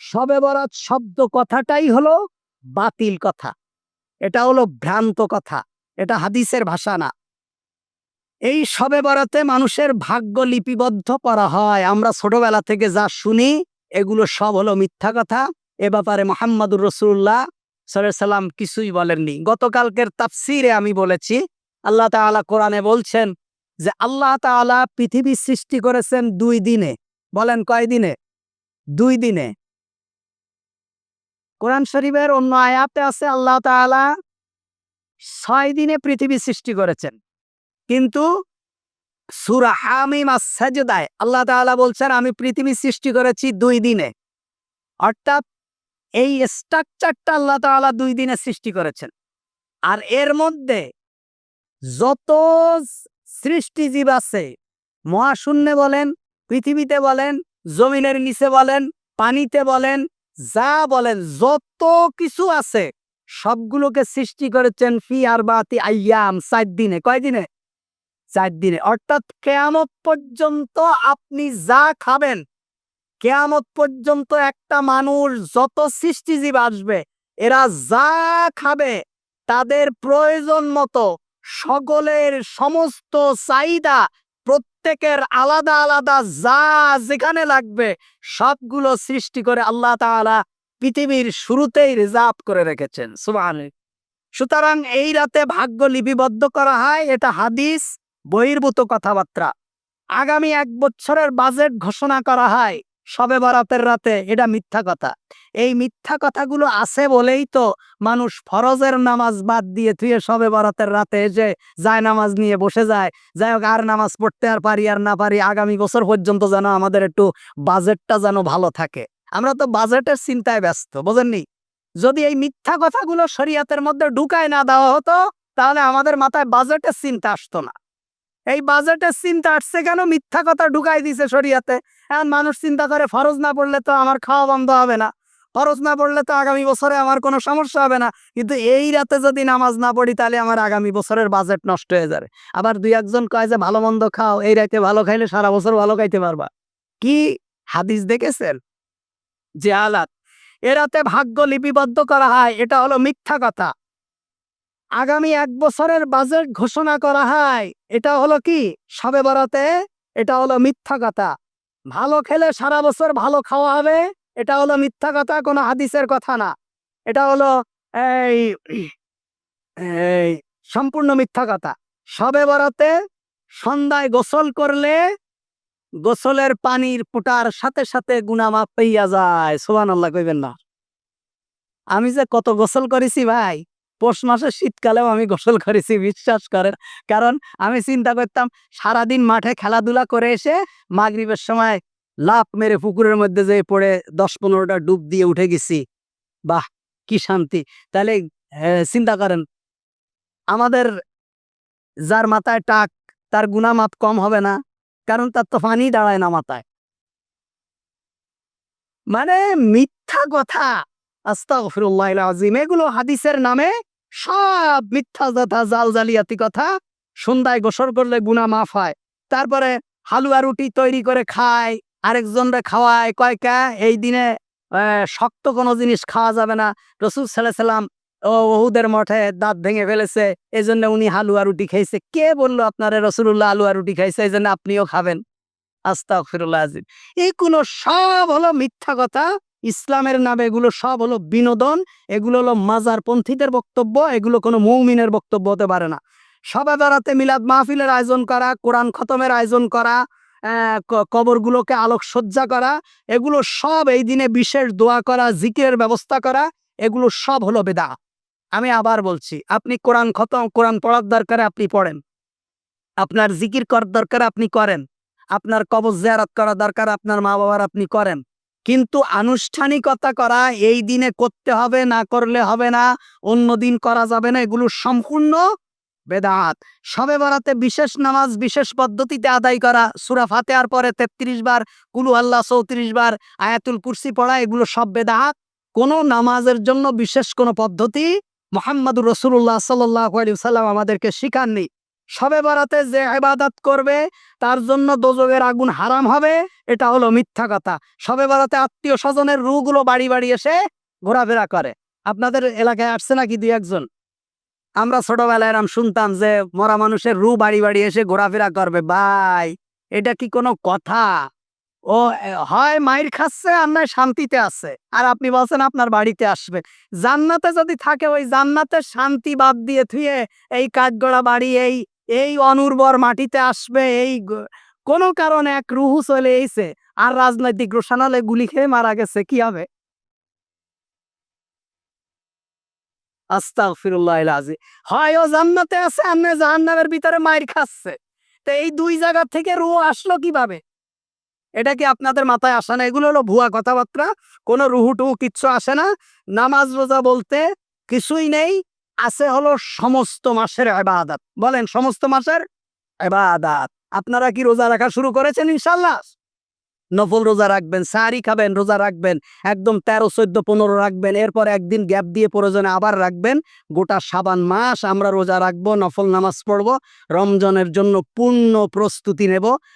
সবে বরাত শব্দ কথাটাই হলো বাতিল কথা। এটা হলো ভ্রান্ত কথা। এটা হাদিসের ভাষা না। এই সবে বরাতে মানুষের ভাগ্য লিপিবদ্ধ করা হয়। আমরা ছোটবেলা থেকে যা শুনি, এগুলো সব হলো মিথ্যা কথা। এ ব্যাপারে মোহাম্মদুর রসুল্লাহ সাল্লাম কিছুই বলেননি। গতকালকের তাফসিরে আমি বলেছি, আল্লাহ তাআলা কোরআনে বলছেন যে, আল্লাহ তাআলা পৃথিবী সৃষ্টি করেছেন দুই দিনে। বলেন কয় দিনে? দুই দিনে। কোরআন শরীফের অন্য আয়াতে আছে, আল্লাহ তাআলা ছয় দিনে পৃথিবী সৃষ্টি করেছেন। কিন্তু সুরা হামিম সাজদায় আল্লাহ তাআলা বলছেন, আমি পৃথিবী সৃষ্টি করেছি দুই দিনে। অর্থাৎ এই স্ট্রাকচারটা আল্লাহ তাআলা দুই দিনে সৃষ্টি করেছেন। আর এর মধ্যে যত সৃষ্টিজীব আছে, মহাশূন্যে বলেন, পৃথিবীতে বলেন, জমিনের নিচে বলেন, পানিতে বলেন যা বলেন, যত কিছু আছে, সবগুলোকে সৃষ্টি করেছেন ফি আর বাতি আইয়াম, চার দিনে। কয় দিনে? চার দিনে। অর্থাৎ কেয়ামত পর্যন্ত আপনি যা খাবেন, কেয়ামত পর্যন্ত একটা মানুষ যত সৃষ্টিজীব আসবে, এরা যা খাবে, তাদের প্রয়োজন মতো সকলের সমস্ত চাহিদা প্রত্যেকের আলাদা আলাদা যা যেখানে লাগবে সবগুলো সৃষ্টি করে আল্লাহ তালা পৃথিবীর শুরুতেই রিজার্ভ করে রেখেছেন। সুবাহ সুতরাং এই রাতে ভাগ্য লিপিবদ্ধ করা হয়, এটা হাদিস বহির্ভূত কথাবার্তা। আগামী এক বছরের বাজেট ঘোষণা করা হয়। সবে বরাতের রাতে এটা মিথ্যা কথা। এই মিথ্যা কথাগুলো আছে বলেই তো মানুষ ফরজের নামাজ বাদ দিয়ে থুয়ে সবে বরাতের রাতে এসে যায় নামাজ নিয়ে বসে যায়। যাই হোক, আর নামাজ পড়তে আর পারি আর না পারি আগামী বছর পর্যন্ত যেন আমাদের একটু বাজেটটা যেন ভালো থাকে। আমরা তো বাজেটের চিন্তায় ব্যস্ত, বোঝেননি? যদি এই মিথ্যা কথাগুলো শরীয়তের মধ্যে ঢুকায় না দেওয়া হতো, তাহলে আমাদের মাথায় বাজেটের চিন্তা আসতো না। এই বাজেটের চিন্তা আসছে কেন? মিথ্যা কথা ঢুকাই দিছে শরীয়তে। এখন মানুষ চিন্তা করে, ফরজ না পড়লে তো আমার খাওয়া বন্ধ হবে না। ফরজ না পড়লে তো আগামী বছরে আমার কোনো সমস্যা হবে না। কিন্তু এই রাতে যদি নামাজ না পড়ি, তাহলে আমার আগামী বছরের বাজেট নষ্ট হয়ে যাবে। আবার দুই একজন কয় যে, ভালো মন্দ খাও, এই রাতে ভালো খাইলে সারা বছর ভালো খাইতে পারবা। কি হাদিস দেখেছেন? যে আলাত এ রাতে ভাগ্য লিপিবদ্ধ করা হয়, এটা হলো মিথ্যা কথা। আগামী এক বছরের বাজেট ঘোষণা করা হয়। এটা হলো কি? সবে বরাতে এটা হলো মিথ্যা কথা। ভালো খেলে সারা বছর ভালো খাওয়া হবে, এটা হলো মিথ্যা কথা, কোনো হাদিসের কথা না। এটা হলো এই এই সম্পূর্ণ মিথ্যা কথা। সবে বরাতে সন্ধ্যায় গোসল করলে গোসলের পানির ফুটার সাথে সাথে গুনামাপ পেইয়া যায়। সোহান আল্লাহ কইবেন না। আমি যে কত গোসল করেছি ভাই পৌষ মাসে শীতকালেও আমি গোসল করেছি, বিশ্বাস করেন। কারণ আমি চিন্তা করতাম, সারাদিন মাঠে খেলাধুলা করে এসে মাগরিবের সময় লাফ মেরে পুকুরের মধ্যে যে পড়ে দশ পনেরোটা ডুব দিয়ে উঠে গেছি। বাহ, কি শান্তি। তাহলে চিন্তা করেন, আমাদের যার মাথায় টাক, তার গুনামাপ কম হবে না, কারণ তার তো পানি দাঁড়ায় না মাথায়। মানে মিথ্যা কথা আস্তাগফিরুল্লাহ আজিম এগুলো হাদিসের নামে সব মিথ্যা কথা জাল জালিয়াতি কথা। সন্ধ্যায় গোসল করলে গুনা মাফ হয়। তারপরে হালুয়া রুটি তৈরি করে খায়, আরেকজনরে খাওয়ায় কয়কা এই দিনে শক্ত কোনো জিনিস খাওয়া যাবে না। রসুল সাল্লাম ও ওহুদের মঠে দাঁত ভেঙে ফেলেছে এই জন্য উনি হালুয়া রুটি খাইছে। কে বলল আপনারা রসুল্লাহ আলুয়া রুটি খাইছে এই জন্য আপনিও খাবেন? আস্তাগফিরুল্লাহ আজিম। এই কোনো সব হলো মিথ্যা কথা। ইসলামের নামে এগুলো সব হলো বিনোদন, এগুলো হলো মাজার পন্থীদের বক্তব্য, এগুলো কোনো মৌমিনের বক্তব্য হতে পারে না। সবে বেড়াতে মিলাদ মাহফিলের আয়োজন করা, কোরআন খতমের আয়োজন করা কবরগুলোকে আলোকসজ্জা করা, এগুলো সব এই দিনে বিশেষ দোয়া করা, জিকিরের ব্যবস্থা করা, এগুলো সব হলো বেদা আমি আবার বলছি, আপনি কোরআন খতম, কোরআন পড়ার দরকারে আপনি পড়েন। আপনার জিকির করার দরকার আপনি করেন। আপনার কবর জিয়ারত করা দরকার আপনার মা বাবার আপনি করেন। কিন্তু আনুষ্ঠানিকতা করা, এই দিনে করতে হবে না করলে হবে না, অন্য দিন করা যাবে না, এগুলো সম্পূর্ণ বেদাত। সবে বরাতে বিশেষ নামাজ, বিশেষ পদ্ধতিতে আদায় করা, সুরা ফাতেহার পরে তেত্রিশ বার, কুলু আল্লাহ চৌত্রিশ বার, আয়াতুল কুরসি পড়া, এগুলো সব বেদাত। কোনো নামাজের জন্য বিশেষ কোনো পদ্ধতি মোহাম্মদুর রসুল্লাহ সাল্লাহ সাল্লাম আমাদেরকে শিখাননি। সবে বরাতে যে ইবাদত করবে, তার জন্য দোজগের আগুন হারাম হবে, এটা হলো মিথ্যা কথা। সবে বরাতে আত্মীয় স্বজনের রুগুলো বাড়ি বাড়ি এসে ঘোরাফেরা করে। আপনাদের এলাকায় আসছে নাকি দুই একজন? আমরা ছোটবেলায় এরম শুনতাম যে মরা মানুষের রু বাড়ি বাড়ি এসে ঘোরাফেরা করবে। ভাই, এটা কি কোনো কথা? ও হয় মাইর খাচ্ছে আর নয় শান্তিতে আছে। আর আপনি বলছেন আপনার বাড়িতে আসবে। জান্নাতে যদি থাকে, ওই জান্নাতের শান্তি বাদ দিয়ে থুয়ে এই কাঠগড়া বাড়ি, এই এই অনুর্বর মাটিতে আসবে, এই কোনো কারণে এক রুহু চলে এইছে আর রাজনৈতিক রোশানালে গুলি খেয়ে মারা গেছে, কি হবে? হয় ও জান্নাতে আছে জাহান্নামের ভিতরে মাইর খাচ্ছে। তো এই দুই জায়গা থেকে রুহ আসলো কীভাবে? এটা কি আপনাদের মাথায় আসে না? এগুলো হলো ভুয়া কথাবার্তা। কোনো রুহু টুহু কিচ্ছু আসে না। নামাজ রোজা বলতে কিছুই নেই। আছে হলো সমস্ত মাসের এবাদাত বলেন, সমস্ত মাসের এবাদাত আপনারা কি রোজা রাখা শুরু করেছেন ইনশাল্লাহ নফল রোজা রাখবেন সারি খাবেন, রোজা রাখবেন, একদম তেরো, চোদ্দ, পনেরো রাখবেন, এরপর একদিন গ্যাপ দিয়ে প্রয়োজনে আবার রাখবেন। গোটা সাবান মাস আমরা রোজা রাখব, নফল নামাজ পড়ব, রমজানের জন্য পূর্ণ প্রস্তুতি নেব।